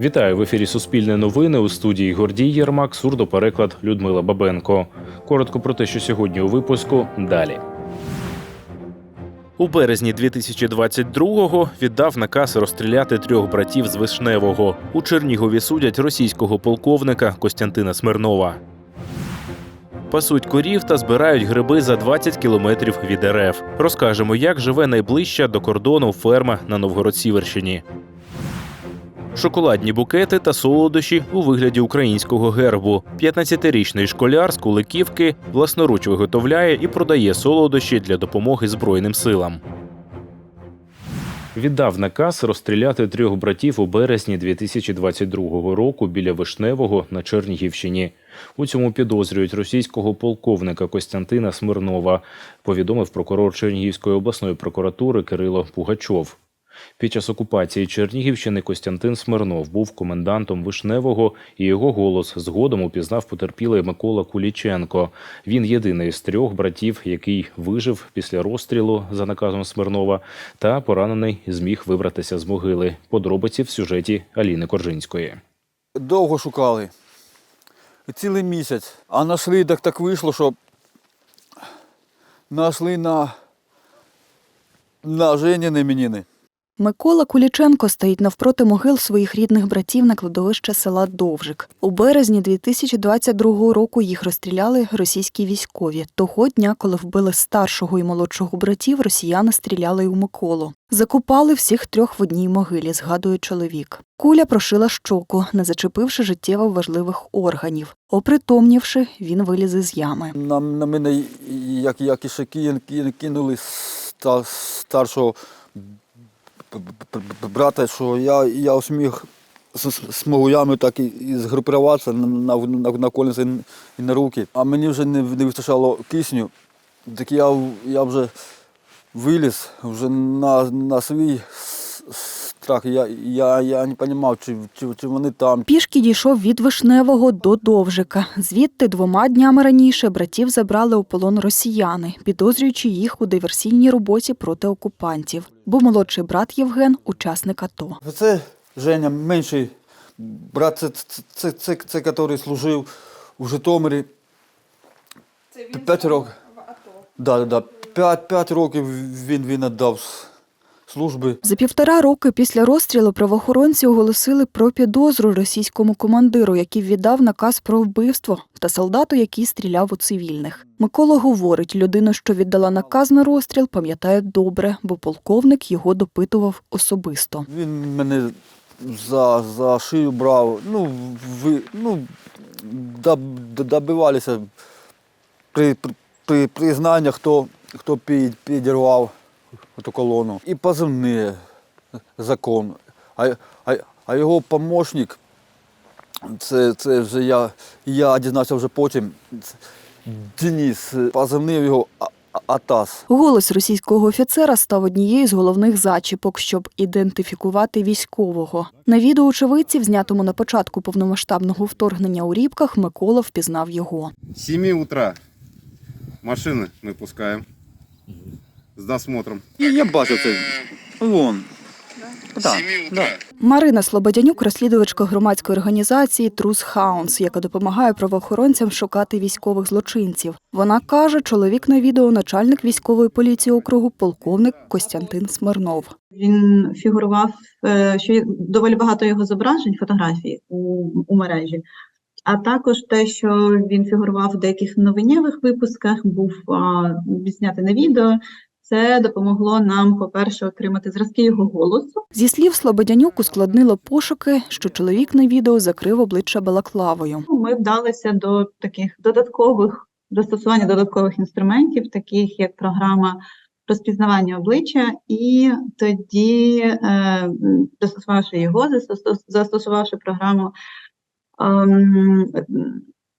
Вітаю в ефірі Суспільне новини у студії Гордій Єрмак, сурдопереклад Людмила Бабенко. Коротко про те, що сьогодні у випуску далі. У березні 2022-го віддав наказ розстріляти трьох братів з Вишневого. У Чернігові судять російського полковника Костянтина Смирнова. Пасуть корів та збирають гриби за 20 кілометрів від РФ. Розкажемо, як живе найближча до кордону ферма на Новгород-Сіверщині. Шоколадні букети та солодощі у вигляді українського гербу. 15-річний школяр з Куликівки власноруч виготовляє і продає солодощі для допомоги Збройним силам. Віддав наказ розстріляти трьох братів у березні 2022 року біля Вишневого на Чернігівщині. У цьому підозрюють російського полковника Костянтина Смирнова, повідомив прокурор Чернігівської обласної прокуратури Кирило Пугачов. Під час окупації Чернігівщини Костянтин Смирнов був комендантом Вишневого, і його голос згодом упізнав потерпілий Микола Куліченко. Він єдиний з трьох братів, який вижив після розстрілу за наказом Смирнова, та поранений зміг вибратися з могили. Подробиці в сюжеті Аліни Коржинської. Довго шукали. Цілий місяць. А нашли, так так вийшло, що нашли на, на Женіни іменини. Микола Куліченко стоїть навпроти могил своїх рідних братів на кладовище села Довжик. У березні 2022 року їх розстріляли російські військові. Того дня, коли вбили старшого і молодшого братів, росіяни стріляли у Миколу. Закупали всіх трьох в одній могилі, згадує чоловік. Куля прошила щоку, не зачепивши життєво важливих органів. Опритомнівши, він виліз із ями. На, на мене як, як і ще ки- ки- кинули ста, старшого брата, що я, я зміг з, могуями так і, згрупуватися на, на, на, колінці і на руки. А мені вже не, не вистачало кисню. Так я, я вже виліз вже на, на свій страх. Я, я, я не розумів, чи, чи, чи вони там, Пішки дійшов від Вишневого до Довжика. Звідти двома днями раніше братів забрали у полон росіяни, підозрюючи їх у диверсійній роботі проти окупантів. Бо молодший брат Євген учасник АТО. Це Женя, менший брат, це, це, це, це, це який служив у Житомирі. Це він п'ять років. В АТО. Да, да, п'ять, п'ять років він, він віддав служби. За півтора роки після розстрілу правоохоронці оголосили про підозру російському командиру, який віддав наказ про вбивство, та солдату, який стріляв у цивільних. Микола говорить, людина, що віддала наказ на розстріл, пам'ятає добре, бо полковник його допитував особисто. Він мене за, за шию брав. Ну, ви, ну доб, добивалися при, при, при признаннях, хто, хто під, підірвав ту колону. І позивний закон. А, а, а його помощник, це, це вже я, я дізнався вже потім. Це Денис, позивнив його Атас. Голос російського офіцера став однією з головних зачіпок, щоб ідентифікувати військового. На відео очевидців, знятому на початку повномасштабного вторгнення у Рібках, Микола впізнав його. С 7 утра машины мы пускаем с досмотром. Я, я бачив це. Вон. Так, да. Марина Слободянюк, розслідувачка громадської організації Трус Хаунс, яка допомагає правоохоронцям шукати військових злочинців. Вона каже, чоловік на відео начальник військової поліції округу, полковник Костянтин Смирнов. Він фігурував, е, що доволі багато його зображень, фотографій у, у мережі, а також те, що він фігурував в деяких новинєвих випусках, був а, знятий на відео. Це допомогло нам, по-перше, отримати зразки його голосу. Зі слів Слободянюк ускладнило пошуки, що чоловік на відео закрив обличчя балаклавою. Ми вдалися до таких додаткових застосування додаткових інструментів, таких як програма розпізнавання обличчя, і тоді, е, застосувавши його, застосу- застосувавши програму ем,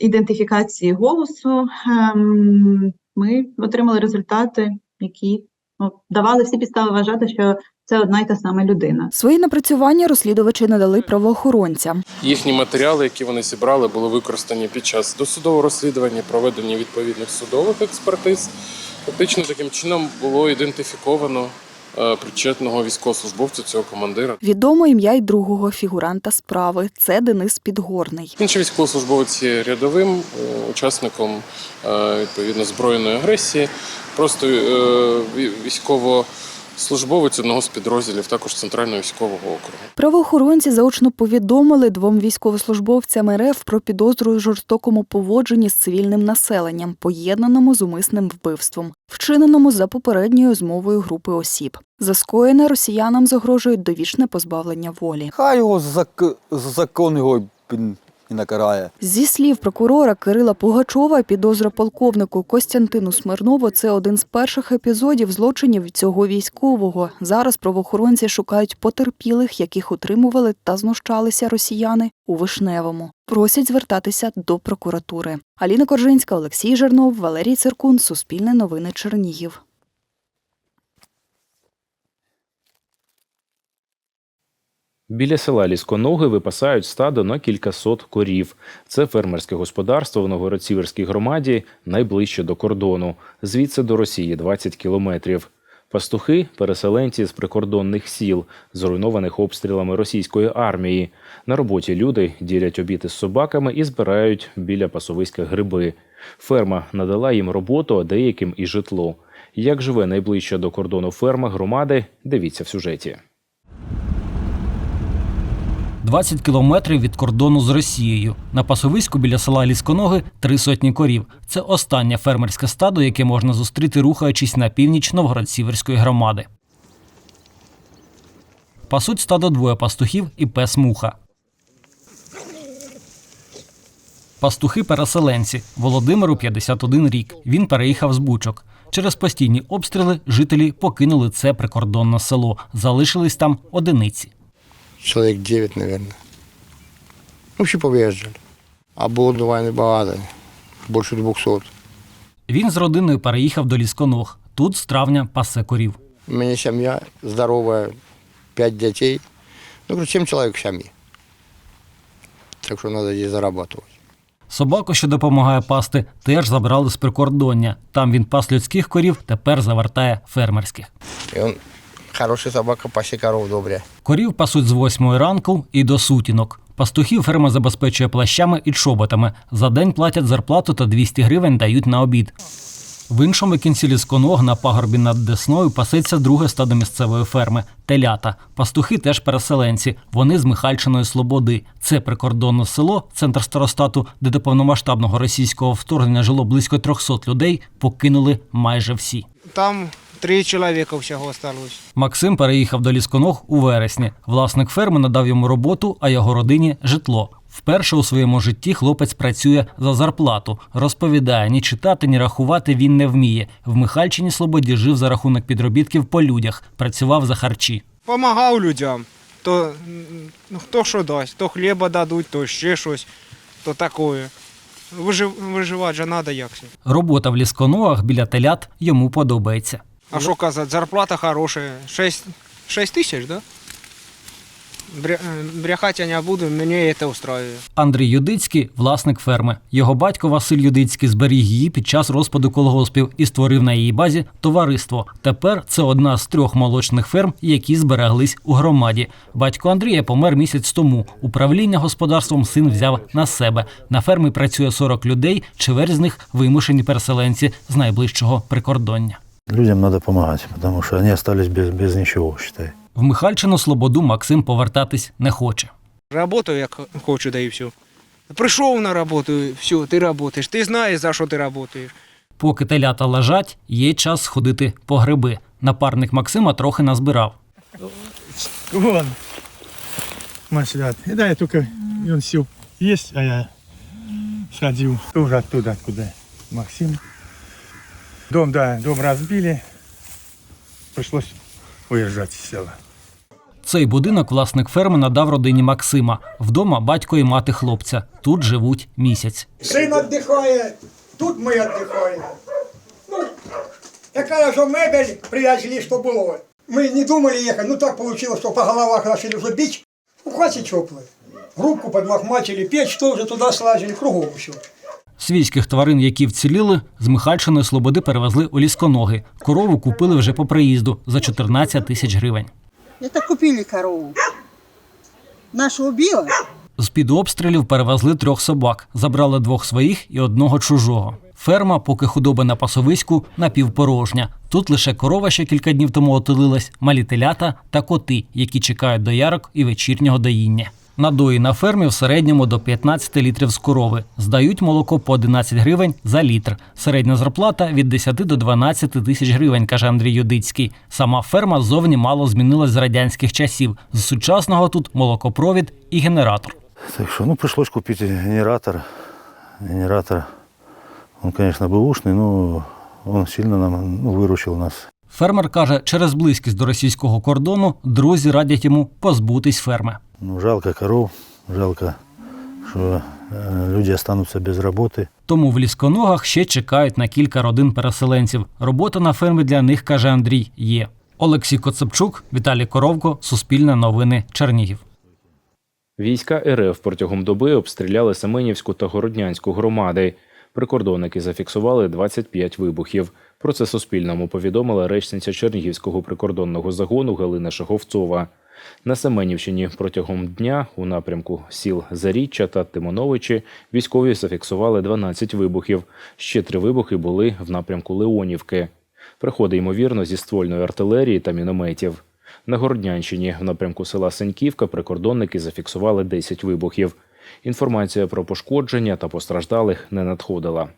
ідентифікації голосу, ем, ми отримали результати, які ну, давали всі підстави вважати, що це одна й та сама людина. Свої напрацювання розслідувачі надали правоохоронцям. Їхні матеріали, які вони зібрали, були використані під час досудового розслідування, проведення відповідних судових експертиз. Фактично таким чином було ідентифіковано причетного військовослужбовця цього командира. Відомо ім'я й другого фігуранта справи. Це Денис Підгорний. Інший військовослужбовець є рядовим е, учасником е, відповідно збройної агресії. Просто е, військовослужбовець одного з підрозділів, також центрального військового округу. Правоохоронці заочно повідомили двом військовослужбовцям РФ про підозру у жорстокому поводженні з цивільним населенням, поєднаному з умисним вбивством, вчиненому за попередньою змовою групи осіб. За скоєне росіянам загрожують довічне позбавлення волі. Хай його зак... закон його і накарає. Зі слів прокурора Кирила Пугачова, підозра полковнику Костянтину Смирнову це один з перших епізодів злочинів цього військового. Зараз правоохоронці шукають потерпілих, яких утримували та знущалися росіяни у Вишневому. Просять звертатися до прокуратури. Аліна Коржинська, Олексій Жернов, Валерій Циркун, Суспільне новини Чернігів. Біля села Лісконоги випасають стадо на кількасот корів. Це фермерське господарство в Новгород-Сіверській громаді найближче до кордону. Звідси до Росії 20 кілометрів. Пастухи переселенці з прикордонних сіл, зруйнованих обстрілами російської армії. На роботі люди ділять обіди з собаками і збирають біля пасовиська гриби. Ферма надала їм роботу, а деяким і житло. Як живе найближча до кордону ферма громади, дивіться в сюжеті. 20 кілометрів від кордону з Росією. На пасовиську біля села Лісконоги три сотні корів. Це останнє фермерське стадо, яке можна зустріти, рухаючись на північ Новгород-Сіверської громади. Пасуть стадо двоє пастухів і пес муха. Пастухи переселенці. Володимиру 51 рік. Він переїхав з бучок. Через постійні обстріли жителі покинули це прикордонне село. Залишились там одиниці. Человек 9, наверное. Ну, всі повиїжджали. А було до війни багато, більше 200. Він з родиною переїхав до лісконог. Тут з травня пасе корів. У мене сім'я здорова, 5 дітей. Ну, 7 чоловік в сім'ї. Так що треба здесь зарабатывать. Собаку, що допомагає пасти, теж забрали з прикордоння. Там він пас людських корів, тепер завертає фермерських. І він хороша собака, пасе коров добре. Корів пасуть з восьмої ранку і до сутінок. Пастухів ферма забезпечує плащами і чоботами. За день платять зарплату та 200 гривень дають на обід. В іншому кінці лісконог на пагорбі над Десною пасеться друге стадо місцевої ферми телята. Пастухи теж переселенці. Вони з Михальчиної Слободи. Це прикордонне село, центр старостату, де до повномасштабного російського вторгнення жило близько 300 людей. Покинули майже всі. Там три чоловіка всього осталось. Максим переїхав до лісконог у вересні. Власник ферми надав йому роботу, а його родині житло. Вперше у своєму житті хлопець працює за зарплату. Розповідає, ні читати, ні рахувати він не вміє. В Михальчині Слободі жив за рахунок підробітків по людях, працював за харчі. Помагав людям. То ну, хто що дасть, то хліба дадуть, то ще щось, то таке. Вижив, виживати же треба якось. Робота в лісконогах біля телят йому подобається. А що казати, зарплата хороша. 6, 6 тисяч, да? Е, брехати я не буду, мені це устроює. Андрій Юдицький власник ферми. Його батько Василь Юдицький зберіг її під час розпаду колгоспів і створив на її базі товариство. Тепер це одна з трьох молочних ферм, які збереглись у громаді. Батько Андрія помер місяць тому. Управління господарством син взяв на себе. На фермі працює 40 людей, чверть з них вимушені переселенці з найближчого прикордоння. Людям надо помогать, потому что они остались без, без ничего, считай. В Михальчину Слободу Максим повертатись не хоче. Работаю, як хочу, да і все. Прийшов на роботу, все, ти працюєш. Ти знаєш, за що ти працюєш. Поки телята лежать, є час сходити по гриби. Напарник Максима трохи назбирав. Вон. Марселят. И да, я только и он сел есть, а я сходил тоже оттуда, откуда Максим. Дом, да, дом разбили. Пришлось уезжать из села. Цей будинок власник ферми надав родині Максима. Вдома батько і мати хлопця. Тут живуть місяць. Сын отдыхает, тут мы отдыхаем. Ну, такая же мебель привезли, что было. Мы не думали ехать, ну так получилось, что по головах начали уже бить. Ну, хватит теплый. Рубку подлохматили, печь тоже туда слазили, кругом все. Свійських тварин, які вціліли, з Михальщини Слободи перевезли у лісконоги. Корову купили вже по приїзду за 14 тисяч гривень. Это купили корову. Нашу убила. З-під обстрілів перевезли трьох собак, забрали двох своїх і одного чужого. Ферма, поки худоба на пасовиську, напівпорожня. Тут лише корова, ще кілька днів тому отелилась, малі телята та коти, які чекають доярок і вечірнього доїння. Надої на фермі в середньому до 15 літрів з корови. Здають молоко по 11 гривень за літр. Середня зарплата від 10 до 12 тисяч гривень, каже Андрій Юдицький. Сама ферма ззовні мало змінилась з радянських часів. З сучасного тут молокопровід і генератор. Так что, ну, пришлось купить генератор. Генератор, он, конечно, бэушный, но он сильно нам ну, выручил нас. Фермер каже, через близькість до російського кордону друзі радять йому позбутись ферми. Ну, жалко коров, жалко, что э, люди останутся без работы. Тому в лісконогах ще чекають на кілька родин переселенців. Робота на фермі для них, каже Андрій, є. Олексій Коцепчук, Віталій Коровко, Суспільне новини, Чернігів. Війська РФ протягом доби обстріляли Семенівську та Городнянську громади. Прикордонники зафіксували 25 вибухів. Про це Суспільному повідомила речниця Чернігівського прикордонного загону Галина Шаговцова. На Семенівщині протягом дня у напрямку сіл Заріччя та Тимоновичі військові зафіксували 12 вибухів. Ще три вибухи були в напрямку Леонівки. Приходи, ймовірно, зі ствольної артилерії та мінометів. На Городнянщині в напрямку села Сеньківка прикордонники зафіксували 10 вибухів. Інформація про пошкодження та постраждалих не надходила.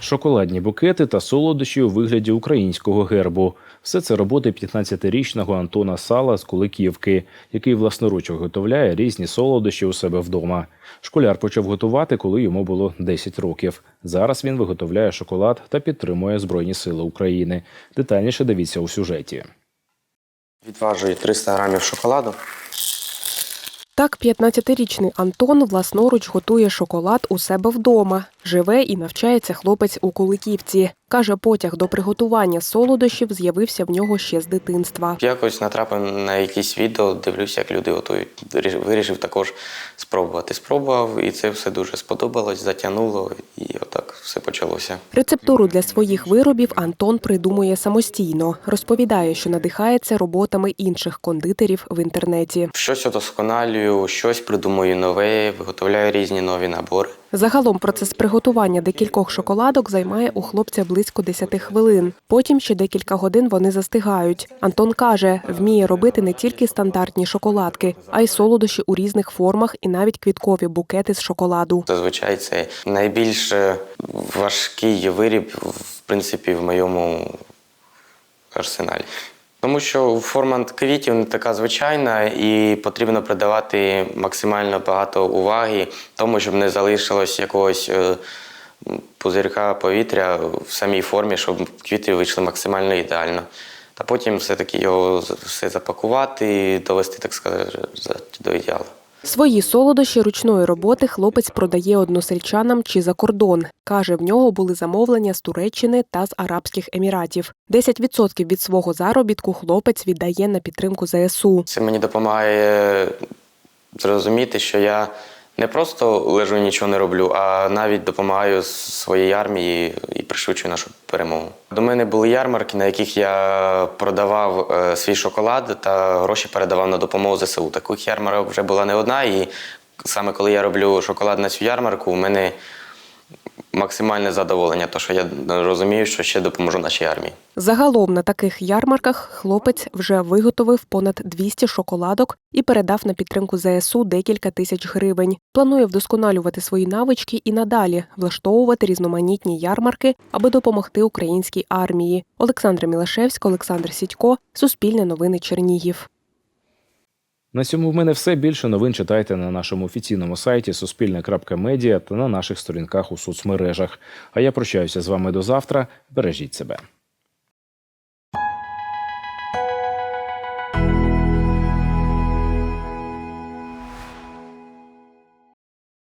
Шоколадні букети та солодощі у вигляді українського гербу. Все це роботи 15-річного Антона Сала з Куликівки, який власноруч виготовляє різні солодощі у себе вдома. Школяр почав готувати, коли йому було 10 років. Зараз він виготовляє шоколад та підтримує Збройні Сили України. Детальніше дивіться у сюжеті. Відважую 300 грамів шоколаду. Так, 15-річний Антон власноруч готує шоколад у себе вдома. Живе і навчається хлопець у Куликівці. Каже, потяг до приготування солодощів з'явився в нього ще з дитинства. Якось натрапив на якісь відео, дивлюся, як люди готують. Вирішив- також спробувати. Спробував, і це все дуже сподобалось, затягнуло, і отак все почалося. Рецептуру для своїх виробів Антон придумує самостійно. Розповідає, що надихається роботами інших кондитерів в інтернеті. Щось удосконалюю, щось придумую нове, виготовляю різні нові набори. Загалом процес приготування декількох шоколадок займає у хлопця близько 10 хвилин. Потім ще декілька годин вони застигають. Антон каже, вміє робити не тільки стандартні шоколадки, а й солодощі у різних формах і навіть квіткові букети з шоколаду. Зазвичай це найбільш е, важкий виріб, в принципі, в моєму арсеналі. Тому що форма квітів не така звичайна, і потрібно придавати максимально багато уваги тому, щоб не залишилось якогось е, пузирка повітря в самій формі, щоб квіти вийшли максимально ідеально. Та потім все-таки його все запакувати і довести, так сказати, до ідеалу. Свої солодощі ручної роботи хлопець продає односельчанам чи за кордон. Каже, в нього були замовлення з Туреччини та з Арабських Еміратів. 10% від свого заробітку хлопець віддає на підтримку ЗСУ. Це мені допомагає зрозуміти, що я не просто лежу і нічого не роблю, а навіть допомагаю своїй армії і пришвидшую нашу перемогу. До мене були ярмарки, на яких я продавав е, свій шоколад та гроші передавав на допомогу ЗСУ. Таких ярмарок вже була не одна, і саме коли я роблю шоколад на цю ярмарку, у мене максимальне задоволення, тому що я розумію, що ще допоможу нашій армії. Загалом на таких ярмарках хлопець вже виготовив понад 200 шоколадок і передав на підтримку ЗСУ декілька тисяч гривень. Планує вдосконалювати свої навички і надалі влаштовувати різноманітні ярмарки, аби допомогти українській армії. Олександра Мілашевська, Олександр Сідько, Суспільне новини Чернігів. На цьому в мене все. Більше новин читайте на нашому офіційному сайті Суспільне.Медіа та на наших сторінках у соцмережах. А я прощаюся з вами до завтра. Бережіть себе.